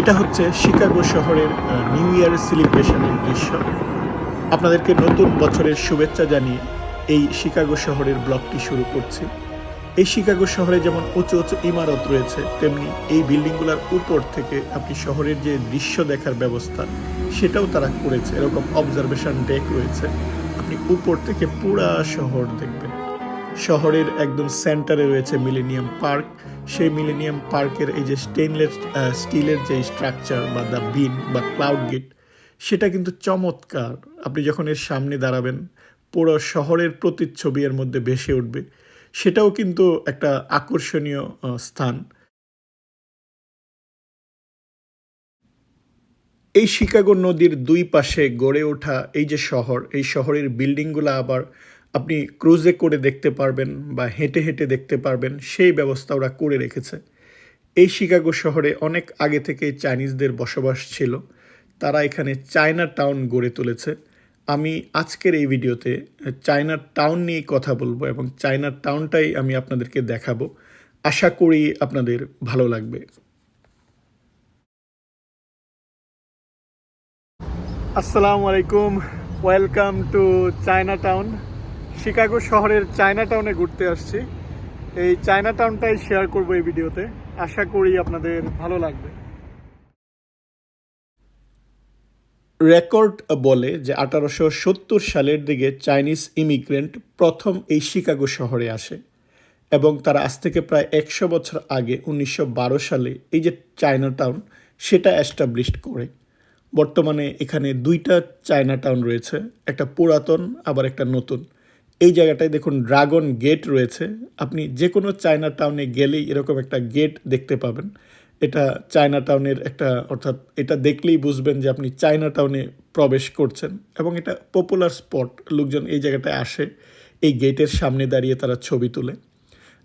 এটা হচ্ছে শিকাগো শহরের নিউ ইয়ার সেলিব্রেশনের দৃশ্য। আপনাদেরকে নতুন বছরের শুভেচ্ছা জানিয়ে এই শিকাগো শহরের ব্লগটি শুরু করছি। এই শিকাগো শহরে যেমন উঁচু উঁচু ইমারত রয়েছে, তেমনি এই বিল্ডিংগুলোর উপর থেকে আপনি শহরের যে দৃশ্য দেখার ব্যবস্থা, সেটাও তারা করেছে। এরকম অবজারভেশন ডেক রয়েছে। আপনি উপর থেকে পুরা শহর দেখবেন। শহরের একদম সেন্টারে রয়েছে মিলেনিয়াম পার্ক সেই মিলেনিয়াম পার্কের এই যে স্টেনলেস স্টিলের যে স্ট্রাকচার বা দ্য বিন বা ক্লাউড গেট সেটা কিন্তু চমৎকার। আপনি যখন এর সামনে দাঁড়াবেন, পুরো শহরের প্রতিচ্ছবি এর মধ্যে ভেসে উঠবে। সেটাও কিন্তু একটা আকর্ষণীয় স্থান। এই শিকাগো নদীর দুই পাশে গড়ে ওঠা এই যে শহর, এই শহরের বিল্ডিংগুলো আবার আপনি ক্রুজে করে দেখতে পারবেন বা হেঁটে হেঁটে দেখতে পারবেন, সেই ব্যবস্থা ওরা করে রেখেছে। এই শিকাগো শহরে অনেক আগে থেকে চাইনিজদের বসবাস ছিল। তারা এখানে চায়না টাউন গড়ে তুলেছে। আমি আজকের এই ভিডিওতে চায়না টাউন নিয়ে কথা বলব এবং চায়না টাউনটাই আমি আপনাদেরকে দেখাবো। আশা করি আপনাদের ভালো লাগবে। আসসালামু আলাইকুম। Welcome to Chinatown Chicago শহরের চায়না টাউনে ঘুরতে আসছি। এই চায়না টাউনটাই শেয়ার করব এই ভিডিওতে। আশা করি আপনাদের ভালো লাগবে। রেকর্ড বলে যে আঠারোশো সত্তর সালের দিকে চাইনিজ ইমিগ্রেন্ট প্রথম এই শিকাগো শহরে আসে এবং তারা আজ থেকে প্রায় একশো বছর আগে উনিশশো বারো সালে এই যে চায়না টাউন সেটা অ্যাস্টাবলিশ করে। বর্তমানে এখানে দুইটা চায়না টাউন রয়েছে, একটা পুরাতন, আবার একটা নতুন। এই জায়গাটায় দেখুন ড্রাগন গেট রয়েছে। আপনি যে কোনো চায়না টাউনে গেলেই এরকম একটা গেট দেখতে পাবেন। এটা চায়না টাউনের একটা, অর্থাৎ এটা দেখলেই বুঝবেন যে আপনি চায়না টাউনে প্রবেশ করছেন এবং এটা পপুলার স্পট, লোকজন এই জায়গাটায় আসে, এই গেটের সামনে দাঁড়িয়ে তারা ছবি তোলে।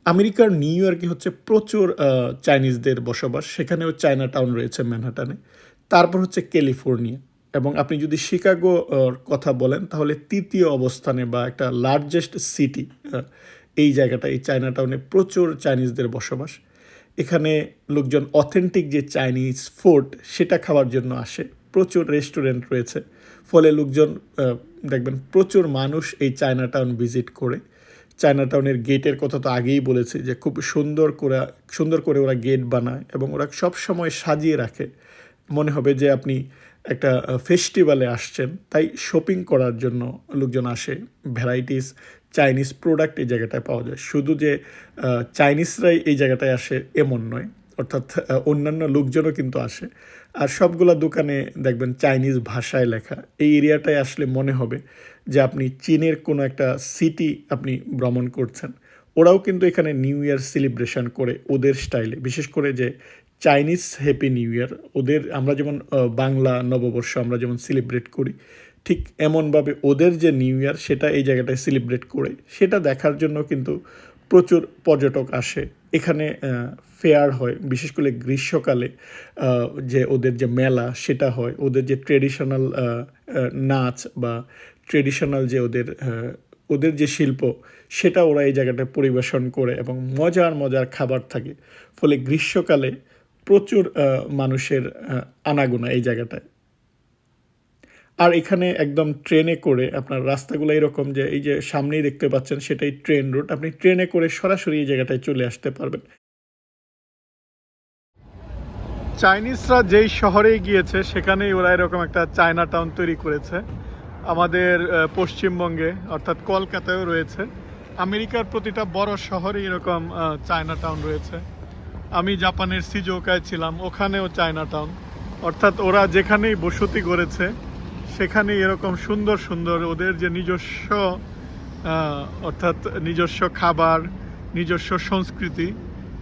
আমেরিকার নিউ ইয়র্কে হচ্ছে প্রচুর চাইনিজদের বসবাস, সেখানেও চায়না টাউন রয়েছে ম্যানহাটানে। তারপর হচ্ছে ক্যালিফোর্নিয়া। এবং আপনি যদি শিকাগো আহ, কথা বলেন তাহলে তৃতীয় অবস্থানে বা একটা লার্জেস্ট সিটি এই জায়গাটা এই চায়না টাউনে প্রচুর চাইনিজদের বসবাস। এখানে লোকজন অথেন্টিক যে চাইনিজ ফুড সেটা খাওয়ার জন্য আসে। প্রচুর রেস্টুরেন্ট রয়েছে। ফলে লোকজন দেখবেন প্রচুর মানুষ এই চায়না টাউন ভিজিট করে। চায়না টাউনের গেটের কথা তো আগেই বলেছি যে খুব সুন্দর করে সুন্দর করে ওরা গেট বানায় এবং ওরা সব সময় সাজিয়ে রাখে। মনে হবে যে আপনি একটা ফেস্টিভ্যালে আসছেন, তাই শপিং করার জন্য লোকজন আসে। ভ্যারাইটিস চাইনিজ প্রোডাক্ট এই জায়গাটায় পাওয়া যায়। শুধু যে চাইনিজরাই এই জায়গাটায় আসে এমন নয়, অর্থাৎ অন্যান্য লোকজনও কিন্তু আসে। আর সবগুলা দোকানে দেখবেন চাইনিজ ভাষায় লেখা। এই এরিয়াটায় আসলে মনে হবে যে, আপনি চীনের কোনো একটা সিটি আপনি ভ্রমণ করছেন। ওরাও কিন্তু এখানে নিউ ইয়ার সেলিব্রেশন করে ওদের স্টাইলে বিশেষ করে যে চাইনিজ হ্যাপি নিউ ইয়ার ওদের আমরা যেমন বাংলা নববর্ষ আমরা যেমন সেলিব্রেট করি, ঠিক এমনভাবে ওদের যে নিউ ইয়ার সেটা এই জায়গাটায় সেলিব্রেট করে, সেটা দেখার জন্য কিন্তু প্রচুর পর্যটক আসে। এখানে ফেয়ার হয়, বিশেষ করে গ্রীষ্মকালে যে ওদের যে মেলা সেটা হয়, ওদের যে ট্রেডিশনাল নাচ বা ট্রেডিশনাল যে ওদের ওদের যে শিল্প সেটা ওরা এই জায়গাটায় পরিবেশন করে এবং মজার মজার খাবার থাকে। ফলে গ্রীষ্মকালে প্রচুর মানুষের আনাগোনা এই জায়গাটায়। আর এখানে একদম ট্রেনে করে আপনার রাস্তাগুলো এরকম যে, এই যে সামনেই দেখতে পাচ্ছেন সেটাই ট্রেন রুট, আপনি ট্রেনে করে সরাসরি এই জায়গাটায় চলে আসতে পারবেন। চাইনিজরা যেই শহরে গিয়েছে সেখানেই ওরা এরকম একটা চায়না টাউন তৈরি করেছে। আমাদের পশ্চিমবঙ্গে, অর্থাৎ কলকাতায়ও রয়েছে। আমেরিকার প্রতিটা বড় শহরে এরকম চায়না টাউন রয়েছে। আমি জাপানের সিজোকায় ছিলাম, ওখানেও চায়না টাউন অর্থাৎ ওরা যেখানেই বসতি গড়েছে সেখানে এরকম সুন্দর সুন্দর ওদের যে নিজস্ব অর্থাৎ নিজস্ব খাবার, নিজস্ব সংস্কৃতি,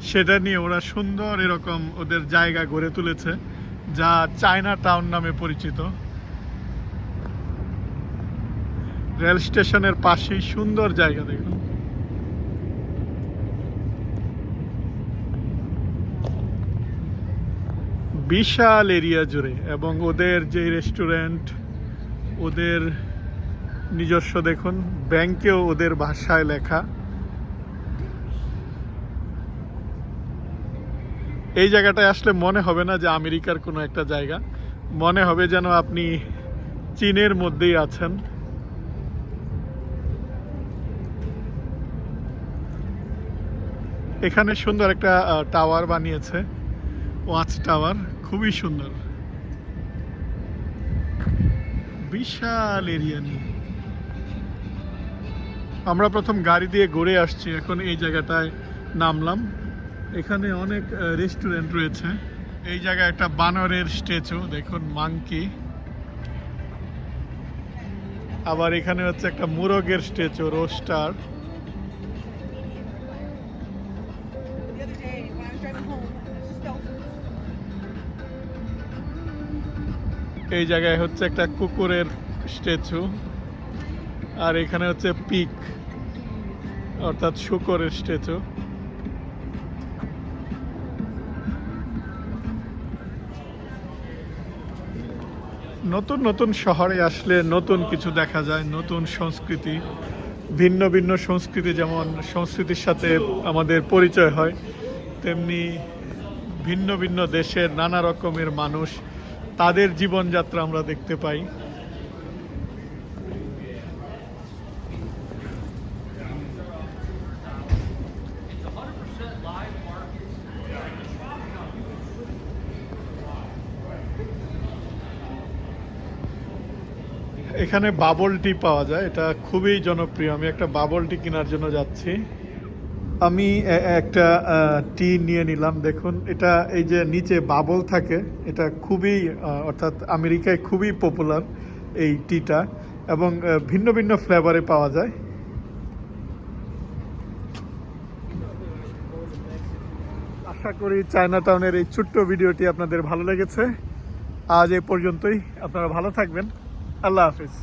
সেটা নিয়ে ওরা সুন্দর এরকম ওদের জায়গা গড়ে তুলেছে, যা চায়না টাউন নামে পরিচিত। রেল স্টেশনের পাশেই সুন্দর জায়গা দেখুন। বিশাল এরিয়া জুড়ে এবং ওদের যে রেস্টুরেন্ট ওদের নিজস্ব দেখুন, ব্যাংকেও ওদের ভাষায় লেখা। এই জায়গাটায় আসলে মনে হবে না যে আমেরিকার কোনো একটা জায়গা। মনে হবে যেন আপনি চীনের মধ্যেই আছেন। এখানে সুন্দর একটা টাওয়ার বানিয়েছে ওয়াচ টাওয়ার খুবই সুন্দর। বিশাল এরিয়া নিয়ে। আমরা প্রথম গাড়ি দিয়ে ঘুরে আসছি, এখন এই জায়গাটায় নামলাম। এখানে অনেক রেস্টুরেন্ট রয়েছে। এই জায়গায় একটা বানরের স্ট্যাচু দেখুন মাংকি আবার এখানে হচ্ছে একটা মুরগের স্ট্যাচু রোস্টার এই জায়গায় হচ্ছে একটা কুকুরের স্ট্যাচু। আর এখানে হচ্ছে পিক, অর্থাৎ শুকরের স্ট্যাচু। নতুন নতুন শহরে আসলে নতুন কিছু দেখা যায়, নতুন সংস্কৃতি, ভিন্ন ভিন্ন সংস্কৃতি যেমন সংস্কৃতির সাথে আমাদের পরিচয় হয়, তেমনি ভিন্ন ভিন্ন দেশের নানা রকমের মানুষ তাদের জীবনযাত্রা আমরা দেখতে পাই। এখানে বাবল টি পাওয়া যায়, এটা খুবই জনপ্রিয়। আমি একটা বাবল টি কেনার জন্য যাচ্ছি। আমি একটা টি নিয়ে নিলাম, দেখুন। এটা এই যে নিচে বাবল থাকে, এটা খুবই অর্থাৎ আমেরিকায় খুবই পপুলার এই টিটা এবং ভিন্ন ভিন্ন ফ্লেভারে পাওয়া যায়। আশা করি চায়না টাউনের এই ছোট্ট ভিডিওটি আপনাদের ভালো লেগেছে। আজ এ পর্যন্তই, আপনারা ভালো থাকবেন। আল্লাহ হাফিজ।